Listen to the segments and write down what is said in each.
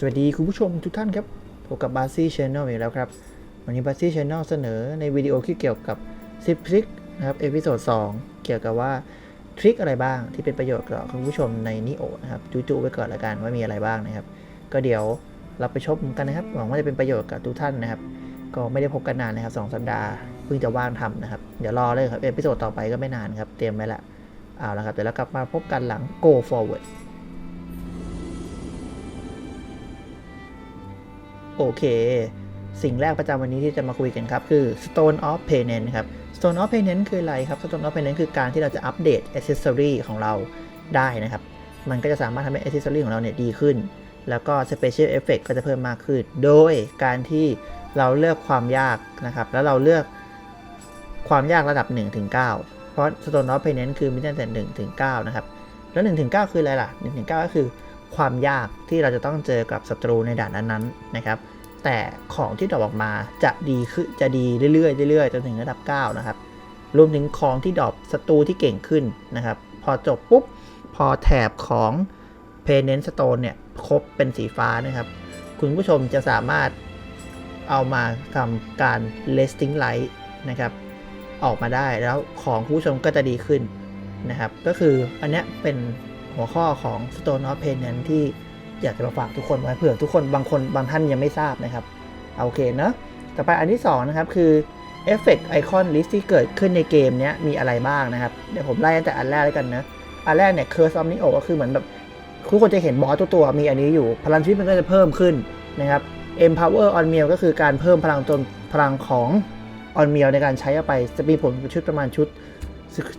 สวัสดีคุณผู้ชมทุกท่านครับพบกับบาซี่ชแนลอีกแล้วครับ วันนี้บาซี่ชแนลเสนอในวิดีโอที่เกี่ยวกับ10ทริคนะครับเอพิโซด2เกี่ยวกับว่าทริคอะไรบ้างที่เป็นประโยชน์กับคุณผู้ชมในนิโอนะครับจู่ๆไว้ก่อนละกันว่ามีอะไรบ้างนะครับ ก็เดี๋ยวเราไปชมกันนะครับ หวังว่าจะเป็นประโยชน์กับทุกท่านนะครับ ก็ไม่ได้พบกันนานนะครับสองสัปดาห์เพิ่งจะว่างทำนะครับเดี๋ยวรอเลยครับเอพิโซดต่อไปก็ไม่นานครับเตรียมไว้ละเอาละครับเดี๋ยวเรากลับมาพบกันหลัง go forward โอเค สิ่งแรกประจำวันนี้ที่จะมาคุยกันครับ คือ Stone of Payment ครับ Stone of Payment คืออะไรครับ Stone of Payment คือการที่เราจะอัปเดต Accessory ของเราได้นะครับ มันก็จะสามารถทำให้ Accessory ของเราเนี่ยดีขึ้น แล้วก็ Special Effect ก็จะเพิ่มมากขึ้น โดยการที่เราเลือกความยากนะครับ แล้วเราเลือกความยากระดับ1ถึง9เพราะ Stone of Payment คือมีตั้งแต่1ถึง9นะครับ แล้ว1ถึง9คืออะไรล่ะ1ถึง9ก็คือ ความยากที่เราจะต้องเจอกับศัตรูในด่านนั้นๆนะครับ แต่ของที่ดรอปออกมาจะดีขึ้นจะดีเรื่อยๆเรื่อยๆจนถึงระดับ 9 นะครับ รวมถึงของที่ดรอปศัตรูที่เก่งขึ้นนะครับ พอจบปุ๊บ พอแถบของ p a y n e n t Stone เนี่ยครบเป็นสีฟ้านะครับ คุณผู้ชมจะสามารถเอามาทำการ listing light นะครับ ออกมาได้แล้วของผู้ชมก็จะดีขึ้นนะครับ ก็คืออันนี้เป็น หัวข้อของ Stone of p a y n e n t ที่อยากจะมาฝากทุกคนไว้เผื่อทุกคนบางคนบางท่านยังไม่ทราบนะครับโอเคเนอะต่อไปอันที่2นะครับคือ Effect Icon List ที่เกิดขึ้นในเกมเนี้ยมีอะไรบ้างนะครับ เดี๋ยวผมไล่ตั้งแต่อันแรกเลยกันนะ อันแรกเนี่ย Curse of Neo ก็คือเหมือนแบบทุกคนจะเห็นบอสตัวตัวมีอันนี้อยู่ พลังชีวิตมันก็จะเพิ่มขึ้นนะครับ Empower on Meal ก็คือการเพิ่มพลังจนพลังของ on Meal ในการใช้เอาไปจะมีผลชุดประมาณชุด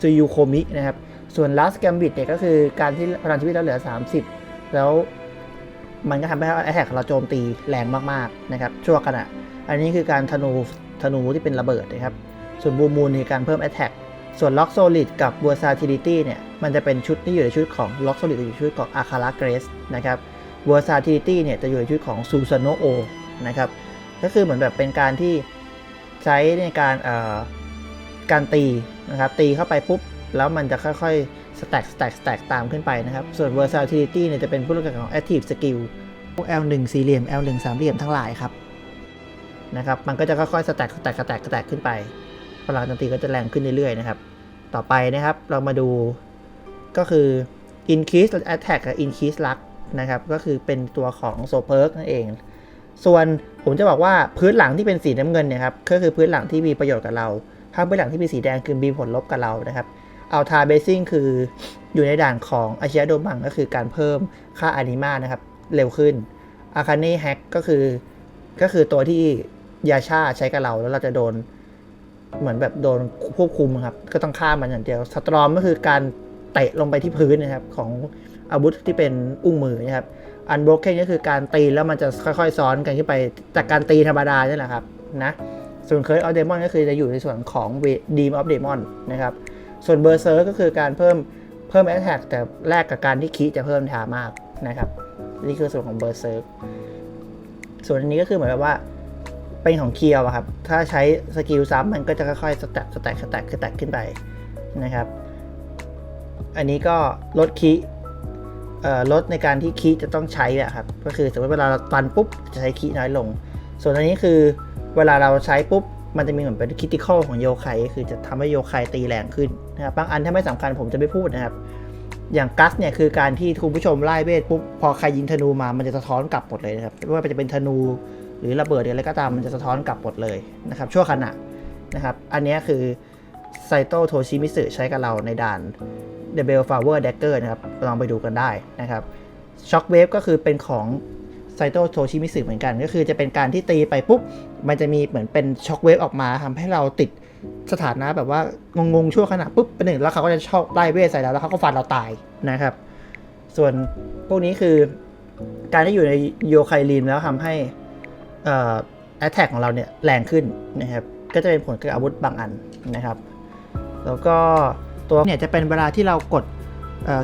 ซูยูโคมินะครับ ส่วน Last Gambit เนี่ยก็คือการที่พลังชีวิตเราเหลือ 30 แล้วมันก็ทำให้แอ t แทกของเราโจมตีแรงมากๆนะครับชั่วขณะอันนี้คือการธนูธนูที่เป็นระเบิดนะครับ ส่วนบูมูลในการเพิ่ม Attack ส่วน Lock Solid กับ Versatility เนี่ยมันจะเป็นชุดที่อยู่ในชุดของ Lock Solid จะอยู่ในชุดของ Akara Grace นะครับ Versatility เนี่ยจะอยู่ในชุดของ Susano O นะครับก็คือเหมือนแบบเป็นการที่ใช้ในการการตีนะครับตีเข้าไปปุ๊บ แล้วมันจะค่อยๆ stack stack stack ตามขึ้นไปนะครับ ส่วน versatility เนี่ยจะเป็นผู้เล่นของ active skill พวก L1 สี่เหลี่ยม L1 สามเหลี่ยมทั้งหลายครับนะครับ มันก็จะค่อยๆ stack stack stack stack ขึ้นไปพลังโจมตีก็จะแรงขึ้นเรื่อยๆนะครับ ต่อไปนะครับเรามาดูก็คือ increase attack กับ increase luck นะครับก็คือเป็นตัวของ s o p e r k นั่นเอง ส่วนผมจะบอกว่าพื้นหลังที่เป็นสีน้ำเงินเนี่ยครับก็คือพื้นหลังที่มีประโยชน์กับเรา ถ้าพื้นหลังที่เป็นสีแดงคือมีผลลบกับเรานะครับ อาทาเบซิ่งคืออยู่ในด่านของอาชียโดบังก็คือการเพิ่มค่าอนิมานะครับ เร็วขึ้นอาคาเน่แฮกก็คือก็คือตัวที่ยาชาใช้กับเราแล้วเราจะโดนเหมือนแบบโดนควบคุมครับ ก็ต้องฆ่ามันอย่างเดียวสตรอมก็คือการเตะลงไปที่พื้นนะครับ ของอาวุธที่เป็นอุ้งมือนะครับอันโบรกเกนก็คือการตีแล้วมันจะค่อยๆ ซ้อนกันขึ้นไปจากการตีธรรมดานี่แหละครับนะส่วนเคิร์ดออฟเดมอนก็คือจะอยู่ในส่วนของดีมออฟเดมอนนะครับ ส่วนเบอร์เซอร์ก็คือการเพิ่มเพิ่มแอตแทกแต่แลกกับการที่คีจะเพิ่มทามากนะครับนี่คือส่วนของเบอร์เซอร์ส่วนอันนี้ก็คือเหมือนกับว่าเป็นของเคียวอะครับ ถ้าใช้สกิลซ้ำมันก็จะค่อยๆสแต็กสแต็กสแต็กสแต็กขึ้นไปนะครับ อันนี้ก็ลดคีเอ่อลดในการที่คีจะต้องใช้อะครับ ก็คือสมมติเวลาเราตันปุ๊บจะใช้คีน้อยลง ส่วนอันนี้คือเวลาเราใช้ปุ๊บ มันจะมีเหมือนเป็นคิติคอลของโยไคคือจะทำให้โยไคตีแรงขึ้นนะครับบางอันถ้าไม่สำคัญผมจะไม่พูดนะครับ อย่างกัสเนี่ยคือการที่คุณผู้ชมไล่เวทปุ๊บพอใครยิงธนูมามันจะสะท้อนกลับหมดเลยนะครับไม่ว่าจะเป็นธนูหรือระเบิดหรืออะไรก็ตามมันจะสะท้อนกลับหมดเลยนะครับชั่วขณะนะครับ อันนี้คือไซโตโทชิมิสึใช้กับเราในด่าน The Bell Flower Dagger นะครับ ลองไปดูกันได้นะครับ Shock Wave ก็คือเป็นของ ไซโตโทชิมิสึเหมือนกัน ก็คือจะเป็นการที่ตีไปปุ๊บ มันจะมีเหมือนเป็นช็อคเวฟออกมาทำให้เราติดสถานะแบบว่างงๆชั่วขณะปุ๊บเป็นหนึ่งแล้วเขาก็จะชอบไล่เวทใส่เราแล้วเขาก็ฟันเราตายนะครับ ส่วนพวกนี้คือการที่อยู่ในโยไคลีนแล้วทำให้อ่อแอตแทกของเราเนี่ยแรงขึ้นนะครับก็จะเป็นผลกับอาวุธบางอันนะครับ แล้วก็ตัวเนี่ยจะเป็นเวลาที่เรากด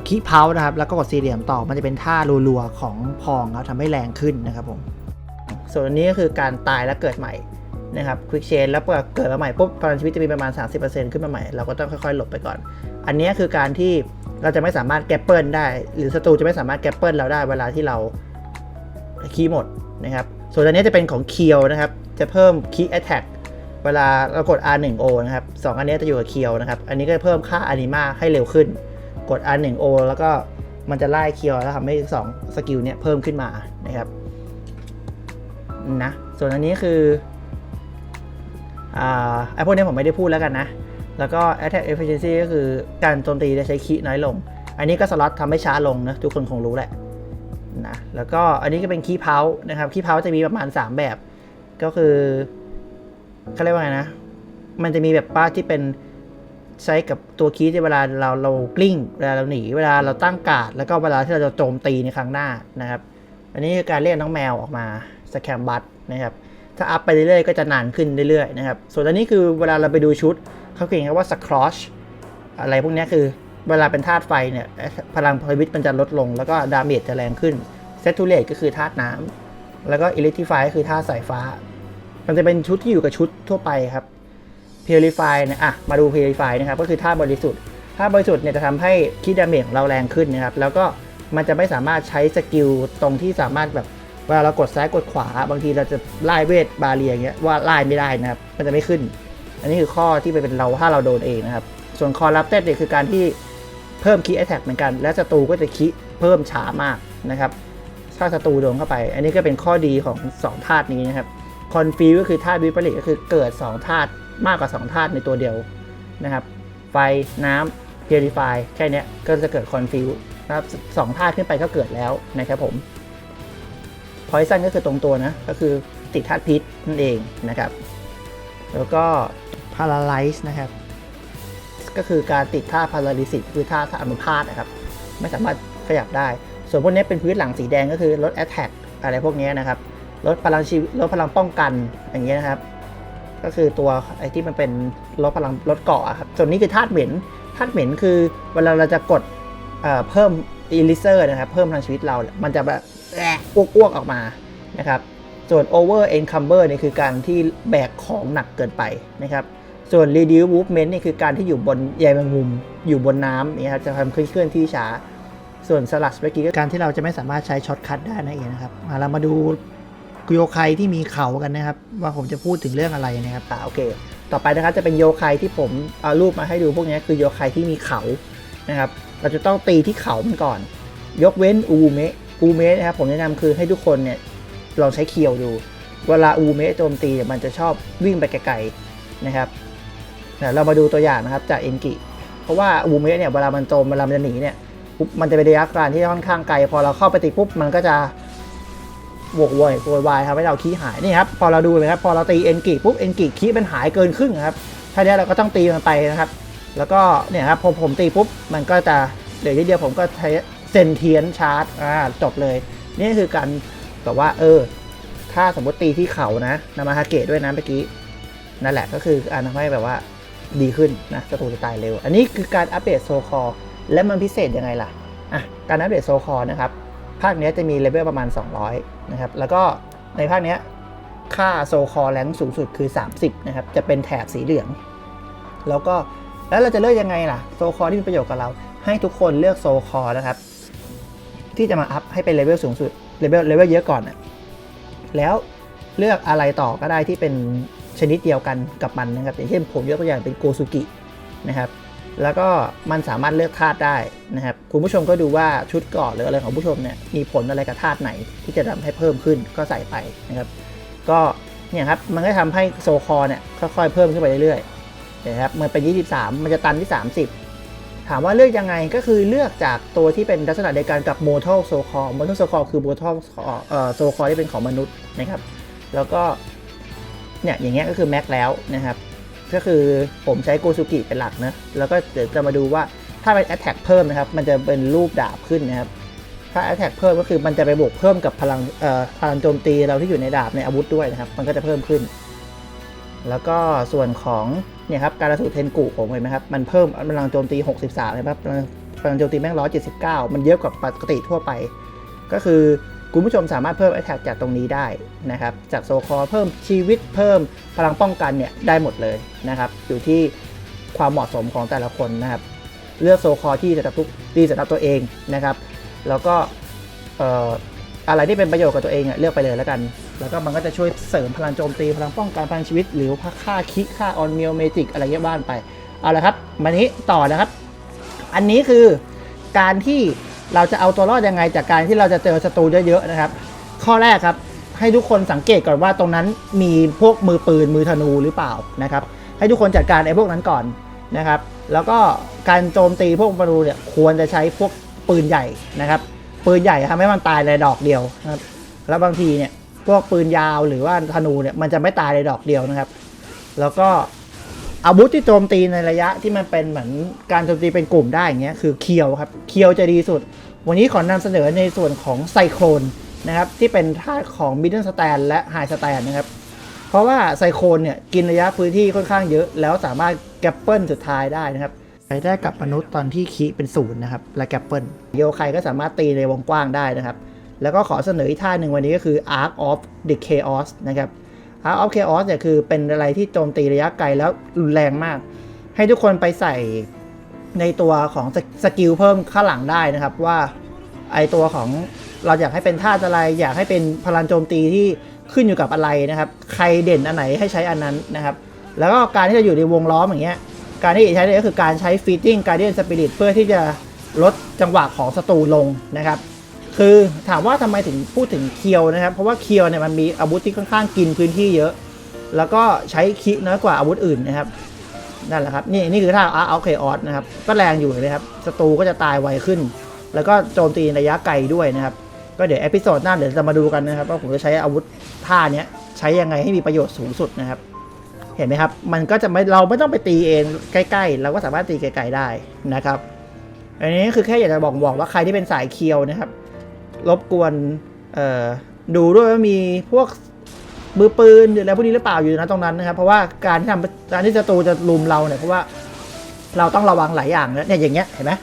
คีเพานะครับ แล้วก็กดสี่เหลี่ยมต่อ มันจะเป็นท่ารัวๆของพองครับทำให้แรงขึ้นนะครับผม ส่วนอันนี้ก็คือการตายแล้วเกิดใหม่นะครับควิกเชนแล้วเกิดมาใหม่ปุ๊บพลังชีวิตจะมีประมาณ 30%ขึ้นมาใหม่ เราก็ต้องค่อยๆ หลบไปก่อน อันนี้คือการที่เราจะไม่สามารถแกปเปิลได้ หรือศัตรูจะไม่สามารถแกปเปิลเราได้เวลาที่เราคีย์หมดนะครับส่วนอันนี้จะเป็นของเคียวนะครับ จะเพิ่มคีย์แอ t แทกเวลาเรากด R1O นะครับสองอันนี้จะอยู่กับเคียวนะครับ อันนี้ก็เพิ่มค่าอนิมาให้เร็วขึ้น กด R1O แล้วก็มันจะไล่เคียวแล้วทำให้2สกิลเนี้ยเพิ่มขึ้นมานะครับนะส่วนอันนี้คืออ่าไอพวกนี้ผมไม่ได้พูดแล้วกันนะ แล้วก็ attack efficiency ก็คือการโจมตีจะใช้คีน้อยลง อันนี้ก็สล็อตทำให้ช้าลงนะทุกคนคงรู้แหละนะแล้วก็อันนี้ก็เป็นคีเพานะครับคีเพาจะมีประมาณ 3 แบบ ก็คือเขาเรียกว่าไงนะ มันจะมีแบบป้าที่เป็น ใช้กับตัวคีย์ที่เวลาเราเรากลิ้งเวลาเราหนีเวลาเราตั้งการ์ดแล้วก็เวลาที่เราจะโจมตีในครั้งหน้านะครับ อันนี้คือการเรียกน้องแมวออกมาสแคมบัตนะครับถ้าอัพไปเรื่อยๆก็จะนานขึ้นเรื่อยๆนะครับส่วนอันนี้คือเวลาเราไปดูชุดเขาเขียนว่าสครอชอะไรพวกนี้คือเวลาเป็นธาตุไฟเนี่ยพลังพลวิทย์มันจะลดลง แล้วก็ดาเมจจะแรงขึ้นเซตูเลตก็คือธาตุน้ำแล้วก็อิเล็กทริฟายก็คือธาตุสายฟ้า มันจะเป็นชุดที่อยู่กับชุดทั่วไปครับ Purify เนี่ยอะมาดู Purify นะครับก็คือธาตุบริสุทธิ์ธาตุบริสุทธิ์เนี่ยจะทำให้คิดดาเมจของเราแรงขึ้นนะครับแล้วก็มันจะไม่สามารถใช้สกิลตรงที่สามารถแบบเวลาเรากดซ้ายกดขวา บางทีเราจะไล่เวทบาเรียอย่างเงี้ยว่าไล่ไม่ได้นะครับมันจะไม่ขึ้น อันนี้คือข้อที่ไปเป็นเราถ้าเราโดนเองนะครับส่วนคอรับเต็ดเนี่ยคือการที่เพิ่มคี a แอ t แทกเหมือนกัน และศัตรูก็จะคีเพิ่มช้ามากนะครับถ้าศัตรูโดนเข้าไป อันนี้ก็เป็นข้อดีของ2ธาตุนี้นะครับคอนฟิวก็คือธาตุวิปริตก็คือเกิด2ธาตุ มากกว่า 2 ธาตุในตัวเดียวนะครับ ไฟน้ำ Purify แค่เนี้ยก็จะเกิดคอนฟิวนะครับสองธาตุขึ้นไปก็เกิดแล้วนะครับผม Poison ก็คือตรงตัวนะ ก็คือติดธาตุพิษนั่นเองนะครับ แล้วก็ paralyze นะครับ ก็คือการติดท่า paralysis คือท่าท่าอนุพาตนะครับ ไม่สามารถขยับได้ ส่วนพวกนี้เป็นพื้นหลังสีแดงก็คือลด attack อะไรพวกนี้นะครับลดพลังชีวิตลดพลังป้องกันอย่างเงี้ยนะครับ ก็คือตัวไอ้ที่มันเป็นลดพลังลดเกาะครับส่วนนี้คือธาตุเหม็นธาตุเหม็นคือเวลาเราจะกดเเพิ่มอีลิเซอร์นะครับเพิ่มพลังชีวิตเรา มันจะแบบแอะอ้วกๆออกมานะครับส่วน over encumber เนี่คือการที่แบกของหนักเกินไปนะครับส่วน reduce movement นี่คือการที่อยู่บนใยแมงมุม อยู่บนน้ำนี่ครับจะทำเคลื่อนที่ช้า ส่วนสลัดเมื่อกี้ก็การที่เราจะไม่สามารถใช้ช็อตคัทได้นั่นเองนะครับเรามาดู โยไคที่มีเขากันนะครับ ว่าผมจะพูดถึงเรื่องอะไรนะครับอ่าโอเค ต่อไปนะครับจะเป็นโยไคที่ผมเอารูปมาให้ดูพวกนี้คือโยไคที่มีเขานะครับ เราจะต้องตีที่เขามันก่อน ยกเว้นอูเมะอูเมะนะครับผมแนะนำคือให้ทุกคนเนี่ยลองใช้เคียวดู เวลาอูเมะโจมตีมันจะชอบวิ่งไปไกลๆนะครับเดี๋ยวเรามาดูตัวอย่างนะครับจากเอ็นกิเพราะว่าอูเมะเนี่ยเวลามันโจมเวลามันจะหนีเนี่ยมันจะเป็นระยะการที่ค่อนข้างไกล พอเราเข้าไปตีปุ๊บมันก็จะ บวกวยโวยวายทำให้เราคีหายนี่ครับพอเราดูนะครับพอเราตีเอ็นกิปุ๊บเอ็นกิคีมันหายเกินครึ่งครับถ้าเนี้ยเราก็ต้องตีมันไปนะครับ แล้วก็เนี่ยครับพอผมตีปุ๊บมันก็จะเดี๋ยวทีเดียวผมก็ใช้เซนเทียนชาร์จอ่าจบเลย นี่คือการแบบว่าเออ ถ้าสมมติตีที่เขานะนามาฮาเกะด้วยนะเมื่อกี้นั่นแหละก็คือการทำให้แบบว่าดีขึ้นนะศัตรูจะตายเร็ว อันนี้คือการอัปเดตโซคอและมันพิเศษยังไงล่ะอะการอัปเดตโซคอนะครับ ภาคเนี้ยจะมีเลเวลประมาณ 200 นะครับแล้วก็ในภาคนี้ค่าโซคอแรงสูงสุดคือ 30นะครับจะเป็นแถบสีเหลือง แล้วก็แล้วเราจะเลือกยังไงล่ะโซคอที่มีประโยชน์กับเรา ให้ทุกคนเลือกโซคอนะครับที่จะมาอัพให้เป็นเลเวลสูงสุดเลเวลเลเวลเยอะก่อนนะแล้วเลือกอะไรต่อก็ได้ที่เป็นชนิดเดียวกันกับมันนะครับอย่างเช่นผมยกตัวอย่างเป็นโกซุกินะครับ แล้วก็มันสามารถเลือกธาตุได้นะครับคุณผู้ชมก็ดูว่าชุดเกาะหรืออะไรของผู้ชมเนี่ยมีผลอะไรกับธาตุไหนที่จะทำให้เพิ่มขึ้นก็ใส่ไปนะครับ ก็เนี่ยครับมันก็ทำให้โซคอเนี่ยค่อยๆเพิ่มขึ้นไปเรื่อยๆนะครับมันเป็น 23 มันจะตันที่ 30 ถามว่าเลือกยังไงก็คือเลือกจากตัวที่เป็นลักษณะเดียวกันกับ Mortal s o c a l Mortal s o c a l คือ Mortal เอ่อที่เป็นของมนุษย์นะครับ แล้วก็เนี่ยอย่างเงี้ยก็คือแม็กแล้วนะครับ ก็คือผมใช้โกซุกิเป็นหลักนะ แล้วก็เดี๋ยวจะมาดูว่าถ้าเป็น Attack เพิ่มนะครับ มันจะเป็นรูปดาบขึ้นนะครับ ถ้า Attack เพิ่มก็คือมันจะไปบวกเพิ่มกับพลังพลังโจมตีเราที่อยู่ในดาบในอาวุธด้วยนะครับ มันก็จะเพิ่มขึ้น แล้วก็ส่วนของเนี่ยครับการสูเทนกุผมเห็นไหมครับ มันเพิ่มพลังโจมตี 63เลยครับพลังพลังโจมตีแม่ง179 มันเยอะกว่าปกติทั่วไป ก็คือ คุณผู้ชมสามารถเพิ่ม Attack จากตรงนี้ได้นะครับ จากโซคอเพิ่มชีวิตเพิ่มพลังป้องกันเนี่ยได้หมดเลยนะครับ อยู่ที่ความเหมาะสมของแต่ละคนนะครับ เลือกโซคอที่สำหรับทุกดีสำหรับตัวเองนะครับ แล้วก็อะไรที่เป็นประโยชน์กับตัวเองเลือกไปเลยแล้วกัน แล้วก็มันก็จะช่วยเสริมพลังโจมตี พลังป้องกันพลังชีวิต หรือค่าคิค่าออนเมลเมจิกอะไรเงี้ยบ้านไป เอาละครับมานี้ต่อนะครับ อันนี้คือการที่ เราจะเอาตัวรอดยังไงจากการที่เราจะเจอศัตรูเยอะๆนะครับ ข้อแรกครับให้ทุกคนสังเกตก่อนว่าตรงนั้นมีพวกมือปืนมือธนูหรือเปล่านะครับ ให้ทุกคนจัดการไอ้พวกนั้นก่อนนะครับ แล้วก็การโจมตีพวกประตูเนี่ยควรจะใช้พวกปืนใหญ่นะครับ ปืนใหญ่ทำให้มันตายในดอกเดียวนะครับ แล้วบางทีเนี่ยพวกปืนยาวหรือว่าธนูเนี่ยมันจะไม่ตายในดอกเดียวนะครับ แล้วก็ อาวุธที่โจมตีในระยะที่มันเป็นเหมือนการโจมตีเป็นกลุ่มได้อย่างเงี้ยคือเคียวครับเคียวจะดีสุด วันนี้ขอนำเสนอในส่วนของไซโครนนะครับที่เป็นธาตุของมิดเดิลสแตนและไฮสแตนนะครับเพราะว่าไซโครนเนี่ยกินระยะพื้นที่ค่อนข้างเยอะ แล้วสามารถแกปเปิลสุดท้ายได้นะครับใช้ได้กับมนุษย์ตอนที่คีเป็นศูนย์นะครับและแกปเปิลโยไคก็สามารถตีในวงกว้างได้นะครับ แล้วก็ขอเสนออีกท่าหนึ่งวันนี้ก็คือ Arc of the Chaos นะครับ Arc of Chaos เนี่ยคือเป็นอะไรที่โจมตีระยะไกลแล้วรุนแรงมาก ให้ทุกคนไปใส่ในตัวของสสกิลเพิ่มข้างหลังได้นะครับว่าไอตัวของเราอยากให้เป็นท่าอะไร อยากให้เป็นพลังโจมตีที่ขึ้นอยู่กับอะไรนะครับ ใครเด่นอันไหนให้ใช้อันนั้นนะครับ แล้วก็การที่จะอยู่ในวงล้อมอย่างเงี้ยการที่ใช้เนี่ยก็คือการใช้ Feeding Guardian Spirit เพื่อที่จะลดจังหวะของศัตรูลงนะครับ คือถามว่าทำไมถึงพูดถึงเคียวนะครับ เพราะว่าเคียวเนี่ยมันมีอาวุธที่ค่อนข้างกินพื้นที่เยอะ แล้วก็ใช้คิน้อยกว่าอาวุธอื่นนะครับนั่นแหละครับนี่นี่คือท่าอาร์เอาเคออสนะครับก็แรงอยู่เลยครับศัตรูก็จะตายไวขึ้น แล้วก็โจมตีระยะไกลด้วยนะครับ ก็เดี๋ยวเอพิโซดหน้าเดี๋ยวจะมาดูกันนะครับว่าผมจะใช้อาวุธท่าเนี้ยใช้ยังไงให้มีประโยชน์สูงสุดนะครับ เห็นไหมครับ มันก็จะไม่เราไม่ต้องไปตีเองใกล้ๆ เราก็สามารถตีไกลๆได้นะครับ อันนี้คือแค่อยากจะบอกบอกว่าใครที่เป็นสายเคียวนะครับ รบกวนดูด้วยว่ามีพวกมือปืนหรืออะไรพวกนี้หรือเปล่าอยู่นะตรงนั้นนะครับเพราะว่าการที่ทำการที่ศัตรูจะลุมเราเนี่ยเพราะว่าเราต้องระวังหลายอย่างนะเนี่ยอย่างเงี้ยเห็นไหม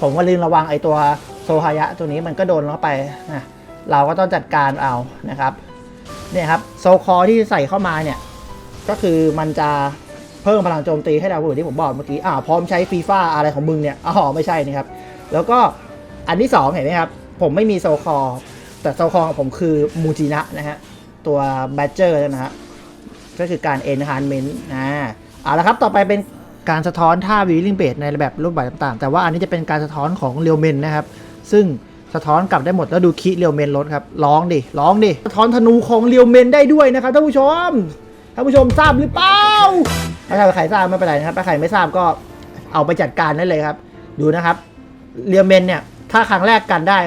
ผมก็ลืมระวังไอตัวโซฮายะตัวนี้มันก็โดนเข้าไปนะเราก็ต้องจัดการเอานะครับเนี่ยครับโซคอที่ใส่เข้ามาเนี่ยก็คือมันจะเพิ่มพลังโจมตีให้เราเหมือนที่ผมบอกเมื่อกี้อ่าพร้อมใช้ฟีฟ่าอะไรของมึงเนี่ยอ๋อไม่ใช่นะครับแล้วก็อันที่ 2 เห็นไหมครับ ผมไม่มีโซคอร์แต่โซคอร์ของผมคือมูจินะนะฮะ ตัวแบดเจอร์นะฮะ ก็คือการ enhancement นะเอาละครับ ต่อไปเป็นการสะท้อนท่าวิลลิงเบดในแบบรูปแบบต่างๆ แต่ว่าอันนี้จะเป็นการสะท้อนของเรียวเมนนะครับ ซึ่งสะท้อนกลับได้หมดแล้วดูคิเรียวเมนลดครับ ร้องดิ ร้องดิ สะท้อนธนูของเรียวเมนได้ด้วยนะครับท่านผู้ชม ท่านผู้ชมทราบหรือเปล่า ถ้าใครทราบไม่เป็นไรนะครับ ถ้าใครไม่ทราบก็เอาไปจัดการได้เลยครับ ดูนะครับ เรียมเมนเนี่ย ถ้าครั้งแรกกันได้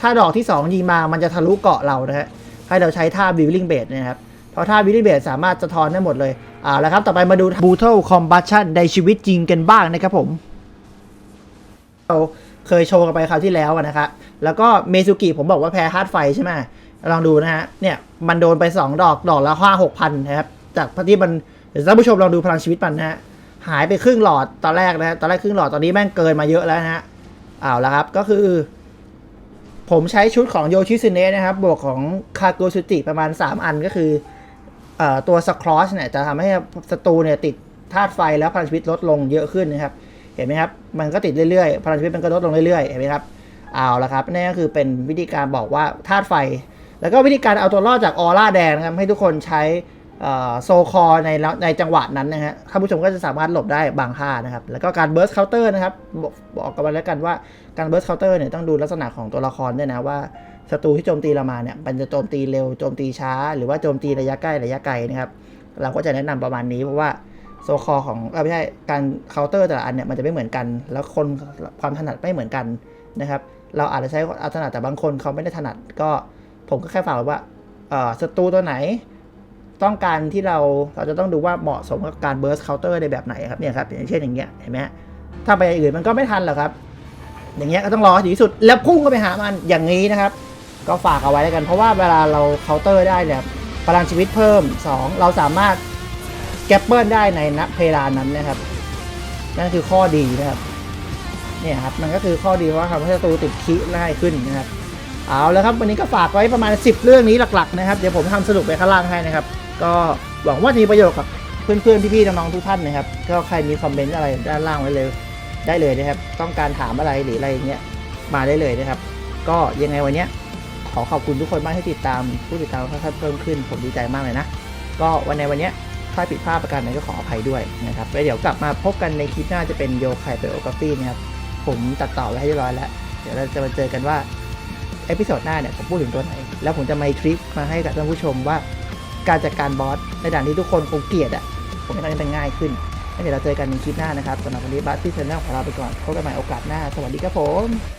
ถ้าดอกที่ 2 ยิงมา มันจะทะลุเกาะเรานะฮะ ให้เราใช้ท่าบิลลิงเบดนะครับ เพราะท่าบิลลิงเบดสามารถสะท้อนได้หมดเลย อ่าแล้วครับ ต่อไปมาดู Brutal Combustion ในชีวิตจริงกันบ้างนะครับผม เราเคยโชว์กันไปคราวที่แล้วนะครับ แล้วก็เมซุกิผมบอกว่าแพ้ฮาร์ดไฟใช่ไหมลองดูนะฮะ เนี่ยมันโดนไป 2 ดอก ดอกละห้าหกพันนะครับ จากที่มันเดี๋ยวท่านผู้ชมลองดูพลังชีวิตมันนะฮะ หายไปครึ่งหลอดตอนแรกนะฮะ ตอนแรกครึ่งหลอดตอนนี้แม่งเกินมาเยอะแล้วนะฮะ เอาล้วครับก็คือ ผมใช้ชุดของโยชิซึเนะนะครับ บวกของคาโกซุจิประมาณ 3 อันก็คืออตัวสครอชเนี่ยจะทำให้ศัตรูเนี่ยติดธาตุไฟแล้วพลังชีวิตลดลงเยอะขึ้นนะครับ เห็นไหมครับ มันก็ติดเรื่อยๆ พลังชีวิตมันก็ลดลงเรื่อยๆ เห็นไหมครับ เอาละครับนี่ก็คือเป็นวิธีการบอกว่าธาตุไฟ แล้วก็วิธีการเอาตัวรอดจากออร่าแดงนะครับให้ทุกคนใช้ โซคอในลในจังหวะนั้นนะฮะท่านผู้ชมก็จะสามารถหลบได้บางท่านะครับ แล้วก็การเบิร์สเคาน์เตอร์นะครับ บอกกันไว้แล้วกันว่าการเบิร์สเคาน์เตอร์เนี่ยต้องดูลักษณะของตัวละครด้วยนะว่าศัตรูที่โจมตีเรามาเนี่ยมันจะโจมตีเร็วโจมตีช้า หรือว่าโจมตีระยะใกล้ระยะไกลนะครับ เราก็จะแนะนำประมาณนี้เพราะว่าโซคอของเออไม่ใช่การเคาน์เตอร์แต่ละอันเนี่ยมันจะไม่เหมือนกัน แล้วคนความถนัดไม่เหมือนกันนะครับ เราอาจจะใช้อาถนัดแต่บางคนเขาไม่ได้ถนัดก็ ผมก็แค่ฝากไว้ว่าศัตรูตัวไหน ต้องการที่เราเราจะต้องดูว่าเหมาะสมกับการเบิร์สเคาน์เตอร์ในแบบไหนครับเนี่ยครับอย่างเช่นอย่างเงี้ยเห็นไหมถ้าไปอย่างอื่นมันก็ไม่ทันหรอกครับ อย่างเงี้ยก็ต้องรอถึงที่สุด แล้วพุ่งก็ไปหามันอย่างนี้นะครับ ก็ฝากเอาไว้แล้วกัน เพราะว่าเวลาเราเคาน์เตอร์ได้เนี่ยพลังชีวิตเพิ่ม 2 เราสามารถแกปเปิลได้ในนัเพดานั้นนะครับ นั่นคือข้อดีนะครับเนี่ยครับมันก็คือข้อดีเพราะว่าทำให้ศัตรูติดคิง่ายขึ้นนะครับเอาแล้วครับวันนี้ก็ฝากไว้ประมาณ 10 เรื่องนี้หลักๆนะครับ เดี๋ยวผมทำสรุปไปข้างล่างให้นะครับ ก็หวังว่าจะมีประโยชน์กับเพื่อนๆ พี่ๆ น้องๆ ทุกท่านนะครับ ก็ใครมีคอมเมนต์อะไรด้านล่างไว้เลยได้เลยนะครับ ต้องการถามอะไรหรืออะไรอย่างเงี้ยมาได้เลยนะครับ ก็ยังไงวันเนี้ยขอขอบคุณทุกคนมากที่ติดตามผู้ติดตามค่อยๆเพิ่มขึ้น ผมดีใจมากเลยนะ ก็วันในวันเนี้ยถ้าผิดพลาดประการใดก็ขออภัยด้วยนะครับแล้วเดี๋ยวกลับมาพบกันในคลิปหน้าจะเป็นโยคายเปโอกราฟีนะครับผมตัดต่อไว้ให้เรียบร้อยแล้ว เดี๋ยวเราจะมาเจอกันว่าเอพิโซดหน้าเนี่ยผมพูดถึงตัวไหน แล้วผมจะมาทริคมาให้กับท่านผู้ชมว่า การจัดการบอสในด่านที่ทุกคนคงเกลียดอะผมจะทำให้มันง่ายขึ้นแล้วเดี๋ยวเราเจอกันในคลิปหน้านะครับสำหรับวันนี้บัสที่เซนเนลของเราไปก่อนพบกันใหม่โอกาสหน้า สวัสดีครับผม